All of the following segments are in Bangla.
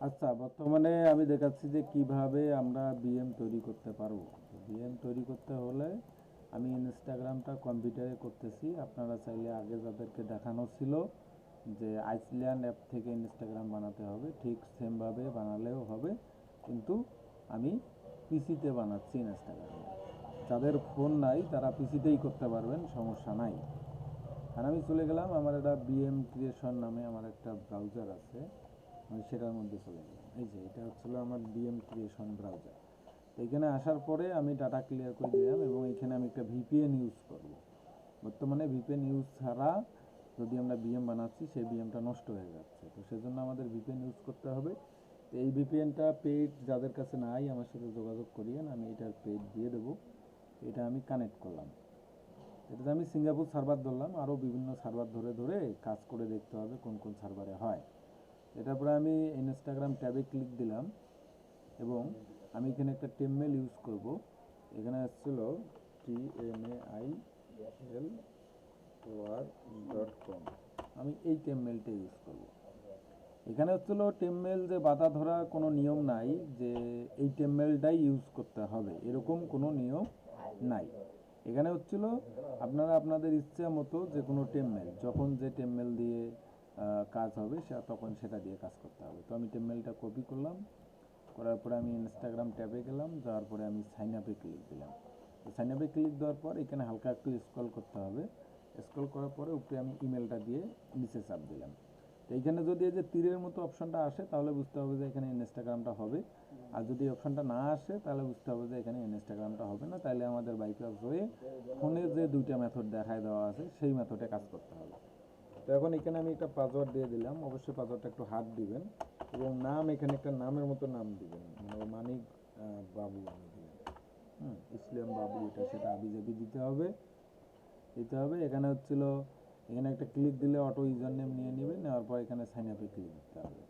আচ্ছা বর্তমানে আমি দেখাচ্ছি যে কীভাবে আমরা বিএম তৈরি করতে পারব। বিএম তৈরি করতে হলে আমি ইনস্টাগ্রামটা কম্পিউটারে করতেছি। আপনারা চাইলে আগে যাদেরকে দেখানো ছিল যে আইসল্যান্ড অ্যাপ থেকে ইনস্টাগ্রাম বানাতে হবে, ঠিক সেমভাবে বানালেও হবে। কিন্তু আমি পিসিতে বানাচ্ছি ইনস্টাগ্রাম যাদের ফোন নাই, তারা পিসিতেই করতে পারবেন, সমস্যা নাই। আর আমি চলে গেলাম, আমার একটা বিএম ক্রিয়েশন নামে আমার একটা ব্রাউজার আছে। আমি সেটার মধ্যে চলে গেলাম। এই যে, এটা হচ্ছিল আমার বিএম ক্রিয়েশন ব্রাউজার তো এখানে আসার পরে আমি ডাটা ক্লিয়ার করে দিলাম এবং এখানে আমি একটা ভিপিএন ইউজ করব। বর্তমানে ভিপিএন ইউজ ছাড়া যদি আমরা বিএম বানাচ্ছি, সেই বিএমটা নষ্ট হয়ে যাচ্ছে। তো সেজন্য আমাদের ভিপিএন ইউজ করতে হবে। তো এই ভিপিএনটা পেড যাদের কাছে নাই, আমার সাথে যোগাযোগ করিয়েন, আমি এটার পেড দিয়ে দেবো। এটা আমি কানেক্ট করলাম। এটাতে আমি সিঙ্গাপুর সার্ভার ধরলাম। আরও বিভিন্ন সার্ভার ধরে ধরে কাজ করে দেখতে হবে কোন কোন সার্ভারে হয়। এটার পরে আমি ইনস্টাগ্রাম ট্যাবে ক্লিক দিলাম এবং আমি এখানে একটা টেমমেল ইউজ করব। এখানে আসছিল T M A I L war dot com আমি এই টেমমেলটা ইউজ করব। এখানে হচ্ছিল টেমমেল যে বাধা ধরা কোনো নিয়ম নাই, যে এই টেমমেলটাই ইউজ করতে হবে। এরকম কোনো নিয়ম নাই। এখানে হচ্ছিল আপনারা আপনাদের ইচ্ছা মতো যে কোনো টেমমেল যখন যে টেমমেল দিয়ে কাজ হবে, সে তখন সেটা দিয়ে কাজ করতে হবে। তো আমি টেমমেলটা কপি করলাম, করার পরে আমি ইনস্টাগ্রাম ট্যাবে গেলাম, যাওয়ার পরে আমি সাইন আপে ক্লিক দিলাম। তো সাইন আপে ক্লিক দেওয়ার পর এখানে হালকা একটু স্ক্রল করতে হবে। স্ক্রল করার পরে উপরে আমি ইমেলটা দিয়ে নিচে চাপ দিলাম। তো এইখানে যদি এই যে তীরের মতো অপশনটা আসে, তাহলে বুঝতে হবে যে এখানে ইনস্টাগ্রামটা হবে। আর যদি অপশনটা না আসে, তাহলে বুঝতে হবে যে এখানে ইনস্টাগ্রামটা হবে না। তাহলে আমাদের বাইপাস হয়ে ফোনে যে দুইটা মেথড দেখায় দেওয়া আছে, সেই মেথডে কাজ করতে হবে। তো এখন এখানে আমি একটা পাসওয়ার্ড দিয়ে দিলাম। অবশ্যই পাসওয়ার্ডটা একটু হার্ড দিবেন এবং নাম এখানে একটা নামের মতো নাম দিবেন। মানে মানিক বাবু আমি দিলাম। হুম, ইসলাম বাবু এটা সেটা আবিজাবি দিতে হবে। দিতে হবে। এখানে হচ্ছিল, এখানে একটা ক্লিক দিলে অটো ইউজার নেম নিয়ে নেবে, নেওয়ার পর এখানে সাইন আপে ক্লিক দিতে হবে।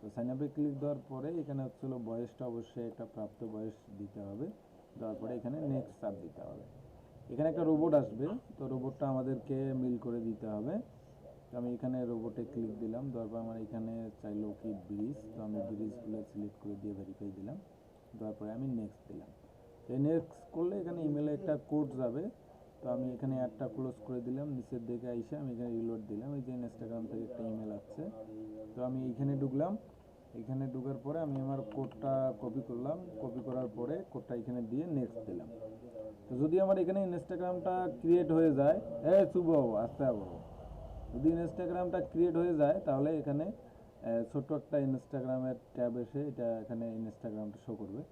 তো সাইন আপে ক্লিক দেওয়ার পরে এখানে হচ্ছিল বয়সটা অবশ্যই একটা প্রাপ্ত বয়স দিতে হবে। দেওয়ার পরে এখানে নেক্সট চাপ দিতে হবে। এখানে একটা রোবট আসবে। তো রোবটটা আমাদেরকে মিল করে দিতে হবে। আমি এখানে রোবটে ক্লিক দিলাম, দেওয়ার পর আমার এখানে চাইলো কি ব্রিজ তো আমি ব্রিজগুলো সিলেক্ট করে দিয়ে ভেরিফাই দিলাম, দেওয়ার পরে আমি নেক্সট দিলাম। তো নেক্সট করলে এখানে ইমেলে একটা কোড যাবে, তো আমি এখানে অ্যাডটা ক্লোজ করে দিলাম, নিচের দিকে এসে আমি এখানে রিলোড দিলাম, এই যে ইনস্টাগ্রাম থেকে একটা ইমেল আসছে। তো আমি এইখানে ঢুকলাম, এখানে ঢুকার পরে আমি আমার কোডটা কপি করলাম কপি করার পরে কোডটা এখানে দিয়ে নেক্সট দিলাম। তো যদি আমার এখানে ইনস্টাগ্রামটা ক্রিয়েট হয়ে যায় এ শুভ আস্তে আবো যদি ইনস্টাগ্রামটা ক্রিয়েট হয়ে যায়, তাহলে এখানে ছোট্ট একটা ইনস্টাগ্রামের ট্যাব এসে এটা এখানে ইনস্টাগ্রামটা শো করবে।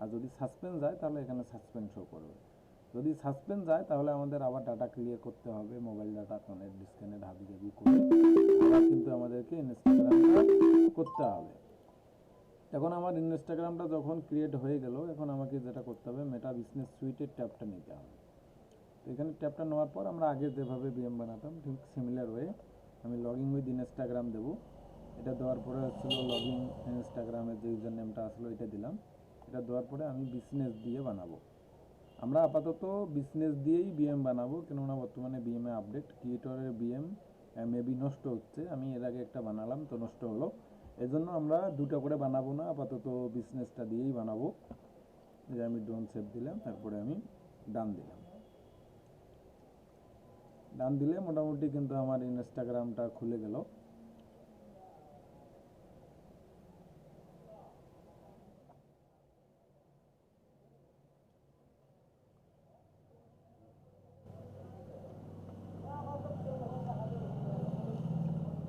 আর যদি সাসপেন্ড যায় তাহলে এখানে সাসপেন্ড শো করবে। যদি সাসপেন্ড যায় তাহলে আমাদের আবার ডাটা ক্লিয়ার করতে হবে মোবাইল ডাটা কানেক্ট ডিসকানেক্ট হাবি জাবি করে কিন্তু আমাদেরকে ইনস্টাগ্রামটা করতে হবে। এখন আমার ইনস্টাগ্রামটা যখন ক্রিয়েট হয়ে গেল, এখন আমাকে যেটা করতে হবে মেটা বিজনেস সুইটের ট্যাবটা নিতে হবে। এখানে ট্যাবটা নেওয়ার পর আমরা আগে যেভাবে বিএম বানাতাম, ঠিক সিমিলার ওয়ে আমি লগ উইথ ইনস্টাগ্রাম দেবো। এটা দেওয়ার পরে হচ্ছিল লগ ইন ইনস্টাগ্রামের যে ইউজার নেমটা আসলো, এটা দিলাম। এটা দেওয়ার পরে আমি বিজনেস দিয়ে বানাবো। আমরা আপাতত বিজনেস দিয়েই বিএম বানাবো, কেননা বর্তমানে বিএম এ আপডেট ক্রিয়েটরের বিএম মেবি নষ্ট হচ্ছে। আমি এর আগে একটা বানালাম, তো নষ্ট হলো। এজন্য আমরা দুটো করে বানাবো না, আপাতত বিজনেসটা দিয়েই বানাবো। যে আমি ডোন সেভ দিলাম, তারপরে আমি ডান দিলাম। ডান দিলে মোটামুটি কিন্তু আমার ইনস্টাগ্রামটা খুলে গেল।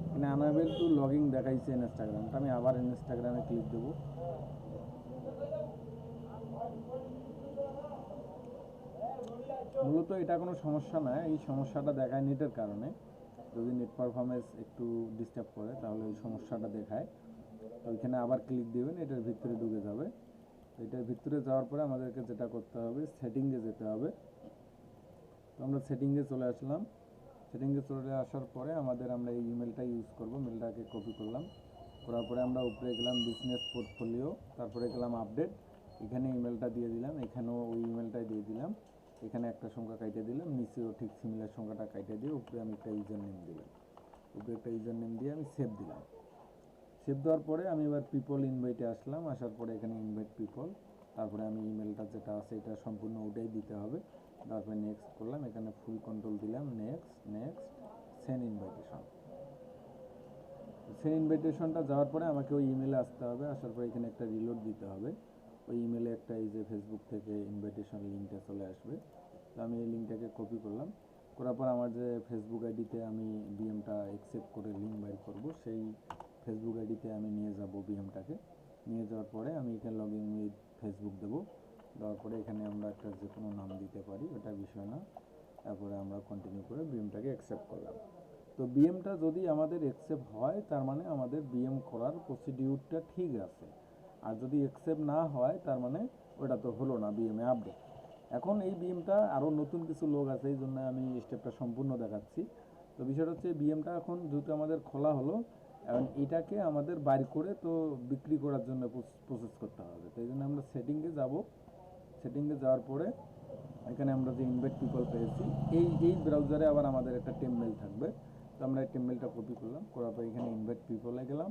এখানে আনাবেল টু লগিং দেখাইছে ইনস্টাগ্রামটা আমি আবার ইনস্টাগ্রামে ক্লিক দেবো। মূলত এটা কোনো সমস্যা না, এই সমস্যাটা দেখায় নেটের কারণে। যদি নেট পারফরমেন্স একটু ডিস্টার্ব করে, তাহলে এই সমস্যাটা দেখায়। তো ওইখানে আবার ক্লিক দিবেন এটার ভিতরে ঢুকে যাবে। এটার ভিতরে যাওয়ার পরে আমাদেরকে যেটা করতে হবে সেটিংয়ে যেতে হবে। তো আমরা সেটিংয়ে চলে আসলাম। সেটিংয়ে চলে আসার পরে আমাদের আমরা এই ইমেলটা ইউজ করব। মেলটাকে কপি করলাম। করার পরে আমরা উপরে গেলাম বিজনেস পোর্টফোলিও তারপরে গেলাম আপডেট এখানে ইমেলটা দিয়ে দিলাম, এখানেও ওই ইমেলটাই দিয়ে দিলাম। এখানে একটা সংখ্যা কাইটে দিলাম নিচেও ঠিক সিমিলার সংখ্যাটা কাইটে দিয়ে উপরে আমি একটা ইউজার নেম দিলাম। উপরে একটা ইউজার নেম দিয়ে আমি সেভ দিলাম। সেভ দেওয়ার পরে আমি এবার পিপল ইনভাইটে আসলাম, আসার পরে এখানে ইনভাইট পিপল তারপরে আমি ইমেলটা যেটা আছে এটা সম্পূর্ণ ওটাই দিতে হবে। তারপরে নেক্সট করলাম, এখানে ফুল কন্ট্রোল দিলাম নেক্সট নেক্সট সেন্ড ইনভাইটেশন সেই ইনভাইটেশনটা যাওয়ার পরে আমাকে ওই ইমেলে আসতে হবে, আসার পরে এখানে একটা রিলোড দিতে হবে। ওই ইমেলে একটা এই যে ফেসবুক থেকে ইনভাইটেশন লিঙ্কটা চলে আসবে। তো আমি এই লিঙ্কটাকে কপি করলাম। করার পর আমার যে ফেসবুক আইডিতে আমি বিএমটা অ্যাকসেপ্ট করে লিঙ্ক বাইর করব, সেই ফেসবুক আইডিতে আমি নিয়ে যাব বিএমটাকে নিয়ে যাওয়ার পরে আমি এখানে লগ ইন উইথ ফেসবুক দেবো। দেওয়ার পরে এখানে আমরা একটা যে কোনো নাম দিতে পারি, ওটা বিষয় না। তারপরে আমরা কন্টিনিউ করে বিএমটাকে অ্যাকসেপ্ট করলাম। তো বিএমটা যদি আমাদের অ্যাকসেপ্ট হয়, তার মানে আমাদের বিএম করার প্রসিডিউরটা ঠিক আছে। আর যদি অ্যাকসেপ্ট না হয়, তার মানে ওটা তো হলো না বিএমএ আপডেট এখন এই বিএমটা আরও নতুন কিছু লোক আছে, এই জন্য আমি স্টেপটা সম্পূর্ণ দেখাচ্ছি। তো বিষয়টা হচ্ছে বিএমটা এখন যেহেতু আমাদের খোলা হলো, এখন এটাকে আমাদের বাইর করে তো বিক্রি করার জন্য প্রসেস করতে হবে। তো এই জন্য আমরা সেটিংয়ে যাব। সেটিংয়ে যাওয়ার পরে এখানে আমরা যে ইনভাইট পিপল পেয়েছি, এই এই ব্রাউজারে আবার আমাদের একটা টেমমেল থাকবে। তো আমরা এই টেমমেলটা কপি করলাম, করার পর এখানে ইনভাইট পিপলে গেলাম।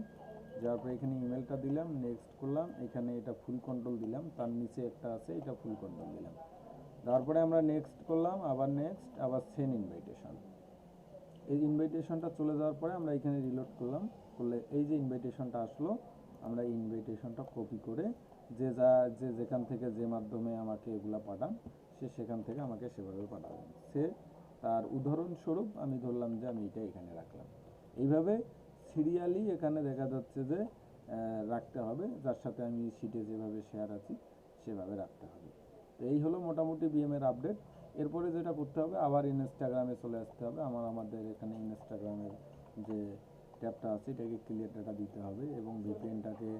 যাওয়ার পর এখানে ইমেলটা দিলাম নেক্সট করলাম, এখানে এটা ফুল কন্ট্রোল দিলাম, তার নিচে একটা আছে, এটা ফুল কন্ট্রোল দিলাম। তারপরে আমরা নেক্সট করলাম, আবার নেক্সট আবার সেন ইনভাইটেশন এই ইনভাইটেশনটা চলে যাওয়ার পরে আমরা এখানে রিলোড করলাম, করলে এই যে ইনভাইটেশনটা আসলো, আমরা ইনভাইটেশনটা কপি করে যে যা, যে যেখান থেকে যে মাধ্যমে আমাকে এগুলা পাঠান, সে সেখান থেকে আমাকে সেভাবে পাঠাবেন। সে তার উদাহরণস্বরূপ আমি ধরলাম যে আমি এটা এখানে রাখলাম। এইভাবে সিরিয়ালি এখানে দেখা যাচ্ছে যে রাখতে হবে। যার সাথে আমি সিটে যেভাবে শেয়ার আছি, সেভাবে রাখতে হবে। তো এই হলো মোটামুটি বিএমের আপডেট এরপরে যেটা করতে হবে, আবার ইনস্টাগ্রামে চলে আসতে হবে। আমার, আমাদের এখানে ইনস্টাগ্রামের যে ট্যাবটা আছে, এটাকে ক্লিয়ার ডাটা দিতে হবে এবং ভিপিএনটাকে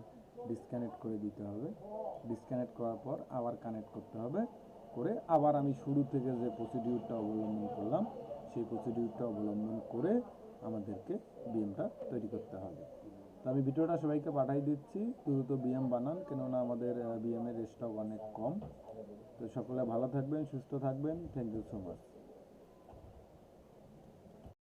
ডিসকানেক্ট করে দিতে হবে। ডিসকানেক্ট করার পর আবার কানেক্ট করতে হবে। করে আবার আমি শুরু থেকে যে প্রসিডিউরটা অবলম্বন করলাম, সেই প্রসিডিউরটা অবলম্বন করে আমাদেরকে বিএমটা তৈরি করতে হবে। তো আমি ভিডিওটা সবাইকে পাঠাই দিচ্ছি। দ্রুত বিএম বানান, কেননা আমাদের বিএমের স্টক অনেক কম। তো সকলে ভালো থাকবেন, সুস্থ থাকবেন। Thank you so much